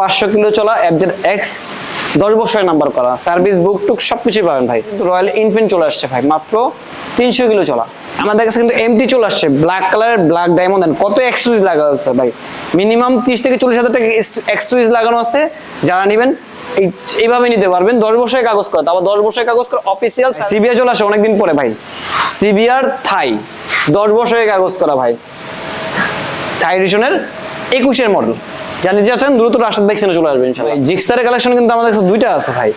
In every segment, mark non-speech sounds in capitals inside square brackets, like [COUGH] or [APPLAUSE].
পাঁচশো কিলো চলা FZ x দশ বছরের নাম্বার করা। সার্ভিস বুক টুক সব কিছুই পাবেন ভাই। রয়্যাল ইনফিন চলে আসছে ভাই মাত্র তিনশো কিলো চলা। আমাদের কাছে কিন্তু এমটি চলে আসছে ব্ল্যাক কালার ব্ল্যাক ডায়মন্ড কত এক্সুইজ লাগানো আছে ভাই। মিনিমাম তিরিশ থেকে চল্লিশ হাজার টাকা এক্সুইজ লাগানো আছে যারা নেবেন এই- এইভাবে নিতে পারবেন। দশ বছরের কাগজ করা তারপর দশ বছরের কাগজ করে অফিসিয়াল সিবিআর চলে আসে অনেকদিন পরে ভাই। সিবিআর থাই দশ বছরের কাগজ করা ভাই। থাই এডিশনের একুশের মডেল জানি যে আছেন, দ্রুত রাশাদ বাইক সেনে চলে আসবেন ইনশাল্লাহ জিক্সারের কালেকশন কিন্তু আমাদের কাছে দুইটা আছে ভাই।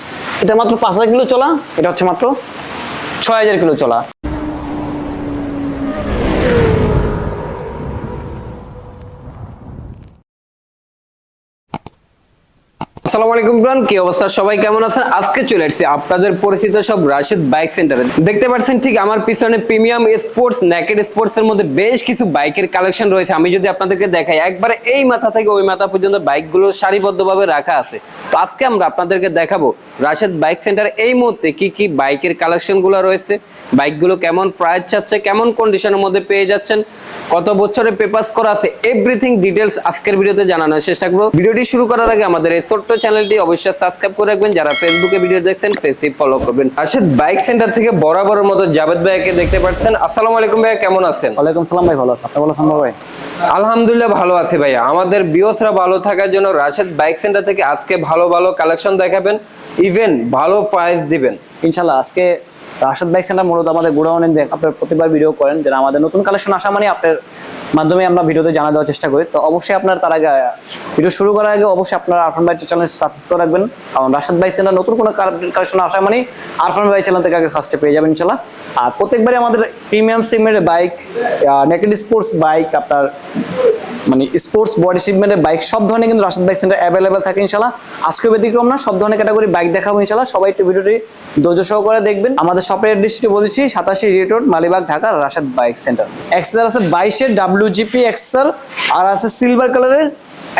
এটা মাত্র পাঁচ হাজার কিলো চলা, এটা হচ্ছে মাত্র ছয় হাজার কিলো চলা। আলাইকুম কি অবস্থা? সবাই কেমন আছেন? আজকে চলে আপনাদের পরিচিত সব রাশিদ বাইক সেন্টারে। দেখতে ঠিক আমার পিছনে প্রিমিয়াম স্পোর্টস মধ্যে বেশ কিছু বাইকের কালেকশন রয়েছে। আমি যদি আপনাদেরকে দেখাই, একবারে এই মাথা থেকে ওই মাথা পর্যন্ত বাইকগুলো সারিবদ্ধভাবে রাখা আছে। তো আজকে আমরা আপনাদেরকে দেখাবো রাশিদ বাইক সেন্টার এই মুহূর্তে কি কি বাইকের কালেকশনগুলো রয়েছে, বাইকগুলো কেমন প্রাইস চাচ্ছে, কেমন কন্ডিশনের মধ্যে পেয়ে যাচ্ছেন, কত বছরের পেপার্স করা আছে এভরিথিং ডিটেলস আজকের ভিডিওতে জানানোর চেষ্টা করব। ভিডিওটি শুরু করার আগে আমাদের এই ছোট্ট চ্যানেলটি অবশ্যই সাবস্ক্রাইব করে রাখবেন। যারা ফেসবুকে ভিডিও দেখছেন পেজটি ফলো করবেন। আশিদ বাইক সেন্টার থেকে বরাবর মতো জাভেদ ভাইকে দেখতে পাচ্ছেন আসসালামু আলাইকুম ভাই কেমন আছেন? ওয়ালাইকুম সালাম ভাই ভালো আছেন আপনি ভালো আছেন ভাই? আলহামদুলিল্লাহ ভালো আছে ভাইয়া। আমাদের বিওসরা ভালো থাকার জন্য রাশেদ বাইক সেন্টার থেকে আজকে ভালো ভালো কালেকশন দেখাবেন। ইভেন ভালো প্রাইস দিবেন। ইনশাল্লাহ আজকে রাশাদ বাইক সেন্টার মূলত আমাদের গোডাউনে আপনার প্রতিবার ভিডিও করেন যেন আমাদের নতুন কালেকশন আসা মানে আপনার মাধ্যমে আমরা ভিডিওতে জানা দেওয়ার চেষ্টা করি। তো অবশ্যই আপনার তার আগে ভিডিও শুরু করার আগে অবশ্যই আপনার আরফান ভাই চ্যানেল সাবস্ক্রাইব করে রাখবেন। কারণ রাশাদ বাইক সেন্টার নতুন কোনো কালেকশন আসা মানে আরফান ভাই চ্যানেল থেকে আগে ফার্স্টে পেয়ে যাবেন ইনশাল্লাহ আর প্রত্যেকবারই আমাদের প্রিমিয়াম সিমের বাইক নেকেড স্পোর্টস বাইক আপনার মানে স্পোর্টস বডি শিপমেন্টের বাইক সব ধরনের কিন্তু রাশাদ বাইক সেন্টার অ্যাভেলেবেল থাকে ইনশাল্লাহ আজকে ব্যতিক্রম না, সব ধরনের ক্যাটাগরি বাইক দেখাবো ইনশাল্লাহ সবাই একটু ভিডিওটি ধৈর্য সহকারে দেখবেন। আমাদের শপের অ্যাড্রেসটি বলেছি, সাতাশি rate road, Malibagh, Dhaka Rashad bike centre এক্সেসার আছে বাইশের ডাব্লিউ জিপি এক্সেসার আর আছে সিলভার কালারের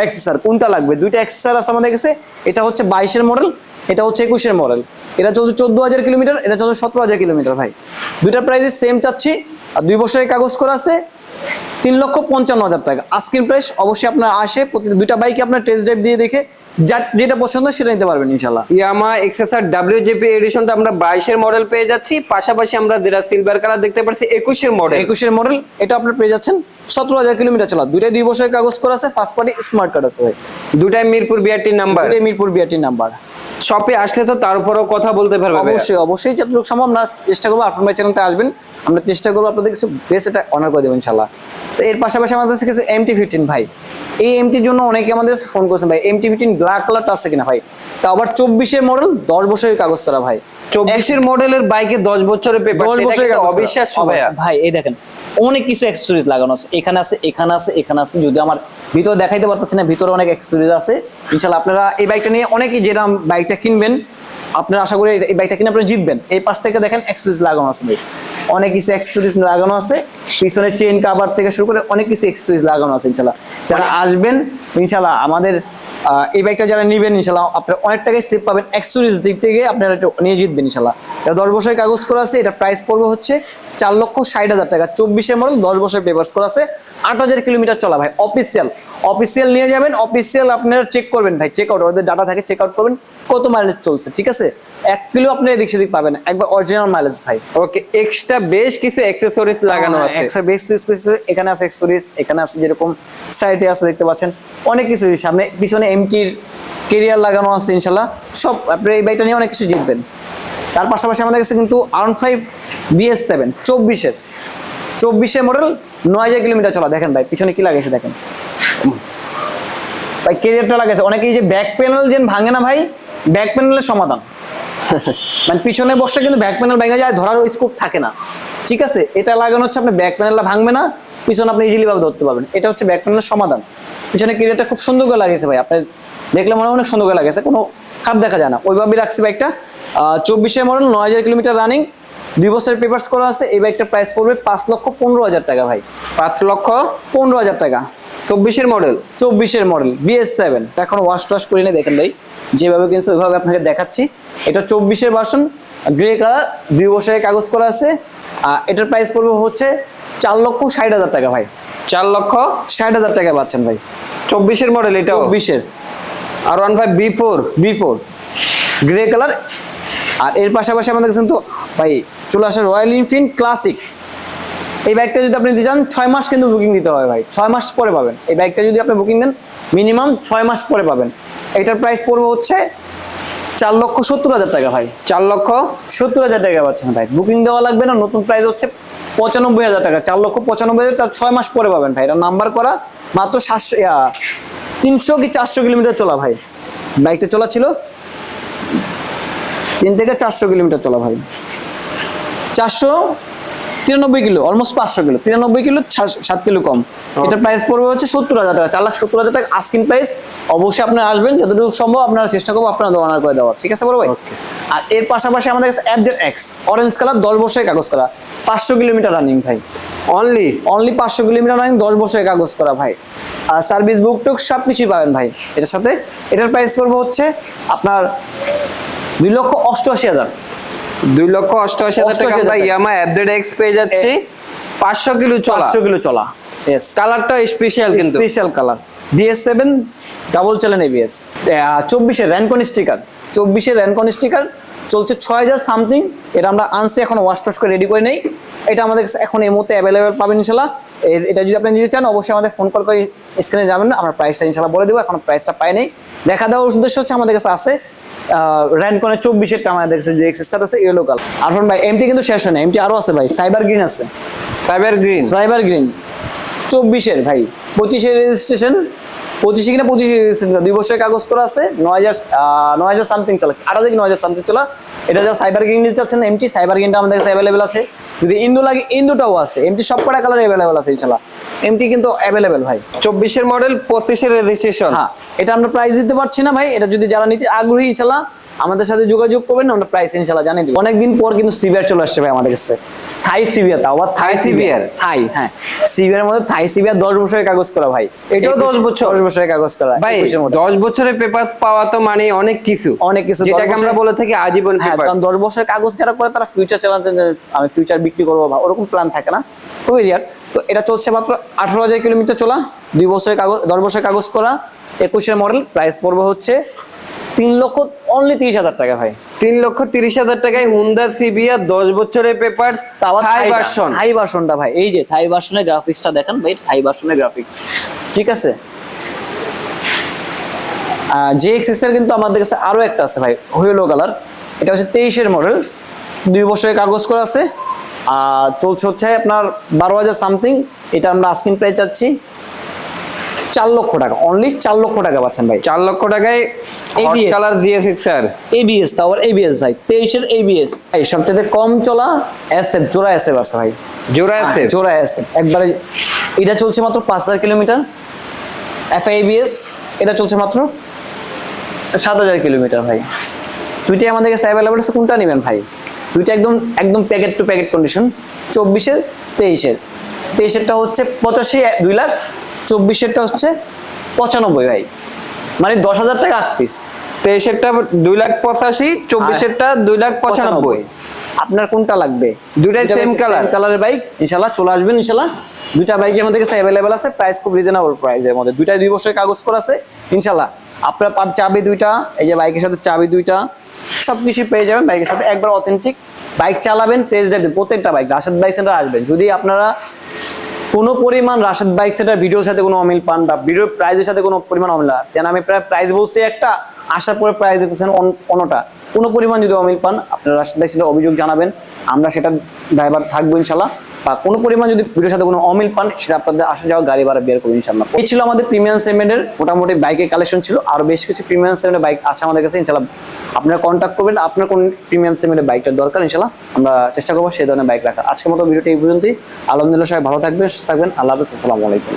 এক্সেসার কোনটা লাগবে? দুইটা এক্সেসার আছে আমাদের কাছে। এটা হচ্ছে বাইশের মডেল এটা হচ্ছে একুশের মডেল এটা চলছে চোদ্দ হাজার কিলোমিটার, এটা চলছে সতেরো হাজার কিলোমিটার ভাই। দুইটা প্রাইস সেম চাচ্ছি, আর দুই বছরের কাগজ করা আছে। তিন লক্ষ পঞ্চান্ন হাজার টাকা। আস্কিন প্রাইস অবশ্যই আপনার আসে প্রতি দুইটা বাইকে আপনার টেস্ট ড্রাইভ দিয়ে দেখে যেটা পছন্দ সেটা নিতে পারবেন ইনশাল্লাহ ইয়ামা এক্সেসার ডাব্লিউজিপি এডিশনটা আমরা বাইশের মডেল পেয়ে যাচ্ছি। পাশাপাশি আমরা যেটা সিলভার কালার দেখতে পাচ্ছি একুশের মডেল একুশের মডেল এটা আপনার পেয়ে যাচ্ছেন সতেরো হাজার কিলোমিটার চলা। দুইটাই দুই বছরের কাগজ করা আছে ফার্স্ট পার্টি স্মার্ট কার্ড আছে ভাই। দুটাই মিরপুর বিআরটি নাম্বার দুইটাই মিরপুর বিআরটি নাম্বার শপে আসলে তো তার উপরও কথা বলতে পারবে অবশ্যই অবশ্যই যতটুকু সম্ভব না চেষ্টা করব আপনার চ্যানেলতে আসবেন। আমরা চেষ্টা করব আপনাদের কিছু বেশ এটা অনার করে দেবো ইনশাল্লাহ তো এর পাশাপাশি আমাদের কাছে এমটি ফিফটিন ভাই। এই এমটির জন্য অনেকে আমাদের ফোন করেছেন ভাই এমটি ফিফটিন ব্ল্যাক কালারটা আছে কিনা ভাই? তা আবার চব্বিশের মডেল দশ বছরের কাগজ করা ভাই। চব্বিশের মডেলের বাইকে দশ বছরের পেপার দশ বছরের। অবিশ্বাস্য ভাই এই দেখেন অনেক কিছু অ্যাক্সেসরিজ লাগানো আছে। এখানে আছে এখানে আছে এখানে আছে। যদি আমার ভিতরে দেখাইতে পারতেছি না ভিতরে অনেক অ্যাক্সেসরিজ আছে। ইনশাল্লাহ আপনারা এই বাইকটা নিয়ে অনেকেই যেরকম বাইকটা কিনবেন আপনারা আশা করি এই বাইকটা কিনে আপনি জিতবেন। এই পাশ থেকে দেখেন অ্যাক্সেসরিজ লাগানো আছে অনেক কিছু অ্যাক্সেসরিজ লাগানো আছে। পিছনে চেন কাভার থেকে শুরু করে অনেক কিছু অ্যাক্সেসরিজ লাগানো আছে ইনশাল্লাহ। যারা আসবেন, ইনশাল্লাহ আমাদের এই বাইকটা যারা নেবেন ইনশাল্লাহ আপনার অনেক টাকায় সেভ পাবেন। অ্যাক্সেসরিজ দিক থেকে আপনারা এটা নিয়ে জিতবেন ইনশাল্লাহ এটা দশ বছরের কাগজ করা আছে, এটা প্রাইস পড়বে হচ্ছে চার লক্ষ ষাট হাজার টাকা। চব্বিশের মডেল দশ বছরের পেপার্স করা আছে। আট হাজার কিলোমিটার চলা, ভাই অফিসিয়াল অফিসিয়াল নিয়ে যাবেন অফিসিয়াল আপনারা চেক করবেন, ভাই চেক আউট ওদের ডাটা থাকে চেক আউট করবেন কত মাইলেজ চলছে, ঠিক আছে? এক কিলো আপনি এদিক সেদিক পাবেন। একবার অরিজিনাল মাইলেজ ভাই। ওকে এক্সট্রা বেশ কিছু অ্যাক্সেসরিজ লাগানো আছে। এক্সট্রা বেস কিছু এখানে আছে এক্সেসরিজ এখানে আছে যেরকম সাইডে আছে দেখতে পাচ্ছেন। অনেক কিছু সামনে পিছনে এমটির কেরিয়ার লাগানো আছে ইনশাল্লাহ সব আপনি এই বাইকটা নিয়ে অনেক কিছু জিতবেন। তার পাশাপাশি আমাদের কাছে কিন্তু আরন ফাইভ বিএস সেভেন চব্বিশের। চব্বিশের মডেল নয় হাজার কিলোমিটার চলা। দেখেন ভাই পিছনে কি লাগাইছে দেখেন। ভাই কেরিয়ারটা লাগাইছে। অনেকে যে ব্যাক প্যানেল যেন ভাঙে না ভাই ব্যাক প্যানেলের সমাধান। [LAUGHS] মানে পিছনে বসলে কিন্তু ব্যাক প্যানেল ভেঙে যায়, ধরার স্কোপ থাকে না। ঠিক আছে? এটা লাগানো হচ্ছে, আপনার ব্যাক প্যানেলটা ভাঙবে না, পিছনে আপনি ইজিলি ভাবে ধরতে পারবেন। এটা হচ্ছে ব্যাক প্যানেলের সমাধান। পিছনে ক্যারিয়ারটা খুব সুন্দর করে লাগিয়েছে ভাই, আপনার দেখলে মনে অনেক সুন্দর করে লাগিয়েছে, কোনো খারাপ দেখা যায় না। ওইভাবেই রাখছি বাইকটা চব্বিশে মডেল নয় হাজার কিলোমিটার রানিং দুই বছরের পেপার্স করা আছে এই বাইকটার প্রাইস পড়বে পাঁচ লক্ষ পনেরো হাজার টাকা ভাই। পাঁচ লক্ষ পনেরো হাজার টাকা। চব্বিশের মডেল চব্বিশের মডেল বিএস সেভেন এখন ওয়াশ টোয়াশ করে নিয়ে দেখেন ভাই যেভাবে কিনছে ওইভাবে আপনাকে দেখাচ্ছি। এটা চব্বিশের ভার্সন গ্রে কালার দুই বছরের কাগজ করা আছে। আর এটার প্রাইস পড়বে হচ্ছে চার লক্ষ ষাট হাজার টাকা ভাই। চার লক্ষ ষাট হাজার টাকা পাচ্ছেন ভাই। চব্বিশের মডেল এটা চব্বিশের। R one five B four B four grey colour আর এর পাশাপাশি আমাদের কাছে কিন্তু ভাই চলে আসে রয়্যাল এনফিল্ড ক্লাসিক এই বাইকটা যদি আপনি দিতে চান ছয় মাস কিন্তু বুকিং দিতে হয় ভাই। ছয় মাস পরে পাবেন। এই বাইকটা যদি আপনি বুকিং দেন মিনিমাম ছয় মাস পরে পাবেন। এটার প্রাইস পড়বে হচ্ছে চার লক্ষ সত্তর হাজার টাকা ভাই। চার লক্ষ? সত্তর হাজার টাকা পাচ্ছেন ভাই। বুকিং দেওয়া লাগবে না নতুন প্রাইস হচ্ছে পঁচানব্বই হাজার টাকা। চার লক্ষ পঁচানব্বই হাজার ছয় মাস পরে পাবেন ভাই। এটা নাম্বার করা মাত্র সাতশো তিনশো কি চারশো কিলোমিটার চলা ভাই। বাইকটা চলা ছিল তিন থেকে চারশো কিলোমিটার চলা ভাই। চারশো তিরানব্বই কিলো অলমোস্ট পাঁচশো কিলো। তিরানব্বই কিলো সাত কিলো কম। এটা প্রাইস পড়বে হচ্ছে সত্তর হাজার টাকা চার লাখ সত্তর হাজার টাকা আস্কিন প্রাইস অবশ্যই আপনারা আসবেন যতটুকু সম্ভব আপনারা চেষ্টা করব আপনারা অনার করে দেওয়ার। ঠিক আছে বড় ভাই? আর এর পাশাপাশি আমাদের কাছে অ্যাপডেট এক্স অরেঞ্জ কালার দশ বছরের কাগজ করা। পাঁচশো কিলোমিটার রানিং ভাই। অনলি অনলি পাঁচশো কিলোমিটার রানিং দশ বছরের কাগজ করা ভাই। আর সার্ভিস বুক টুক সব কিছুই পাবেন ভাই। এটার সাথে এটার প্রাইস পড়বে হচ্ছে আপনার দুই লক্ষ অষ্টআশি হাজার। দুই লক্ষ অষ্টআশি হাজার টাকা। আমরা ইয়ামা অ্যাপডেট এক্স পেয়ে যাচ্ছি। পাঁচশো কিলো চলা। পাঁচশো কিলো চলা ইয়েস কালারটা স্পেশাল কিন্তু। Special colour BS seven double channel ABS চব্বিশের র্যানকন স্টিকার চব্বিশের র্যানকন স্টিকার চলছে ছয় হাজার সামথিং এটা আমরা আনছি এখন ওয়াশ টস করে রেডি করে নেই। এটা আমাদের এখন এই মুহূর্তে অ্যাভেলেবেল পাবেন ইনশাল্লাহ এটা যদি আপনি নিতে চান অবশ্যই আমাদের ফোন কল করে স্ক্রিনে যাবেন। আমরা প্রাইসটা ইনশাল্লাহ বলে দেবো এখন প্রাইসটা পাই নেই। দেখা দেওয়ার উদ্দেশ্য হচ্ছে আমাদের কাছে আছে র্যানকনের চব্বিশেরটা আমাদের দেখছে যে এক্সেসটা আছে ইয়েলো কালার আর ভাই এমটি কিন্তু শেষ হয় না এমটি আরও আছে ভাই সাইবার গ্রিন আছে। সাইবার গ্রিন সাইবার গ্রিন চব্বিশের ভাই পঁচিশের রেজিস্ট্রেশন পঁচিশে কিনা পঁচিশে রেজিস্ট্রেশন দুই বছরের কাগজ করা আছে নয় হাজার নয় হাজার সামথিং চলে আট হাজার নয় হাজার সামথিং চলা এটা যা সাইবার গ্রিন নিতে চাচ্ছেন এমটি সাইবার গ্রিনটা আমাদের কাছে অ্যাভেলেবেল আছে। যদি ইন্দু লাগে ইন্দুটাও আছে। এমটি সব কটা কালার অ্যাভেলেবেল আছে ইনশাল্লাহ এমটি কিন্তু অ্যাভেলেবেল ভাই। চব্বিশের মডেল পঁচিশের রেজিস্ট্রেশন হ্যাঁ এটা আমরা প্রাইস দিতে পারছি না ভাই। এটা যদি যারা নিতে আগ্রহী ইনশাল্লাহ আমাদের সাথে যোগাযোগ করবেন আমরা প্রাইস ইনশাল্লাহ জানিয়ে দিব। অনেকদিন পর কিন্তু সিবিআর চলে আসছে ভাই আমাদের কাছে। থাই সিবিআর তাও আবার থাই CBR থাই হ্যাঁ। সিবিআর মধ্যে থাই সিবিআর দশ বছরের কাগজ করা ভাই। এটাও 10 বছর? দশ বছরের কাগজ করা ভাই 21 দশ বছরের পেপার পাওয়া তো মানে অনেক কিছু। অনেক কিছু, যেটাকে আমরা বলে থাকি আজীবন হ্যাঁ কারণ দশ বছরের কাগজ যারা করে তারা ফিউচার চালাতে আমি ফিউচার বিক্রি করব বা ওরকম প্ল্যান থাকে না। খুবই রিয়ার তো এটা চলছে মাত্র আঠারো হাজার কিলোমিটার চলা। দুই বছরের কাগজ দশ বছরের কাগজ করা। একুশের মডেল প্রাইস পড়বে হচ্ছে তিন লক্ষ অনলি তিরিশ হাজার টাকা ভাই। তিন লক্ষ তিরিশ হাজার টাকায় হুন্ডা সিবিআর দশ বছরের পেপার থাই ভার্সন থাই ভার্সনটা ভাই এই যে থাই ভার্সনের গ্রাফিক্সটা দেখেন ভাই থাই ভার্সনের গ্রাফিক ঠিক আছে? এর কিন্তু আমাদের কাছে আরও একটা আছে ভাই হুইলো কালার এটা হচ্ছে তেইশের মডেল দুই বছরের কাগজ করা আছে। আর চলছে হচ্ছে আপনার বারো হাজার সামথিং এটা আমরা আস্কিন প্রাইস চাচ্ছি। চার লক্ষ টাকা অনলি চার লক্ষ টাকা পাচ্ছেন ভাই। চার লক্ষ টাকায় কালার জিএস স্যার এবিএস তাও এবিএস ভাই তেইশের এবিএস ভাই সবচেয়ে কম চলা এসএফ জোড়া এসএফ আছে ভাই। জোড়া আছে হ্যাঁ, জোড়ায় একবারে এটা চলছে মাত্র পাঁচ হাজার কিলোমিটার। এফআইবিএস এটা চলছে মাত্র সাত হাজার কিলোমিটার ভাই। দুইটাই আমাদের কাছে অ্যাভেলেবল আছে কোনটা নেবেন ভাই? দুইটা একদম একদম প্যাকেট টু প্যাকেট কন্ডিশন চব্বিশের তেইশের। তেইশেরটা হচ্ছে পঁচাশি দুই লাখ চব্বিশেরটা হচ্ছে পঁচানব্বই ভাই। মানে দশ হাজার টাকা আট পিস তেইশেরটা দুই লাখ পঁচাশি চব্বিশেরটা দুই লাখ পঁচানব্বই। আপনার কোনটা লাগবে? দুইটাই same color? কালারের বাইক ইনশাল্লাহ চলে আসবেন ইনশাল্লাহ দুইটা বাইক আমাদের কাছে অ্যাভেলেবেল আছে? প্রাইস খুব রিজনেবল প্রাইসের মধ্যে। দুইটাই দুই বছরের কাগজ করা আছে ইনশাল্লাহ আপনার পার চাবি দুইটা এই যে বাইকের সাথে চাবি দুইটা সব কিছু পেয়ে যাবেন বাইকের সাথে। একবার অথেন্টিক বাইক চালাবেন টেস্ট ড্রাইভ প্রত্যেকটা বাইক রাশেদ বাইক সেন্টার আসবেন। যদি আপনারা কোনো পরিমাণ রাশেদ বাইক সেটার ভিডিওর সাথে কোনো অমিল পান বা ভিডিওর প্রাইজের সাথে কোনো পরিমাণ অমিল যেন আমি প্রায় প্রাইজ বলছি একটা, আসার পরে প্রাইজ দিতেছেন অন- অন্যটা। কোনো পরিমাণ যদি অমিল পান, আপনারা বাইক সেটার অভিযোগ জানাবেন, আমরা সেটা ড্রাইভার থাকব ইনশাল্লাহ। বা কোনো পরিমাণ যদি ভিডিওর সাথে কোনো অমিল পান, সেটা আপনাদের আসা যাওয়া গাড়ি ভাড়া বের করব ইনশাল্লাহ। এই ছিল আমাদের প্রিমিয়াম সেগমেন্টের মোটামুটি বাইকের কালেকশন ছিল। আর বেশ কিছু প্রিমিয়াম সেগমেন্টের বাইক আছে আমাদের কাছে, ইনশাল্লাহ আপনারা কন্ট্যাক্ট করবেন। আপনার কোন প্রিমিয়াম সেগমেন্টের বাইকটার দরকার, ইনশাল্লাহ আমরা চেষ্টা করব সেই ধরনের বাইক রাখা আজকের মতো ভিডিওটি এই পর্যন্তই। আলহামদুলিল্লাহ, সবাই ভালো থাকবেন, সুস্থ থাকবেন। আল্লাহ হাফিজ, আসসালামু আলাইকুম।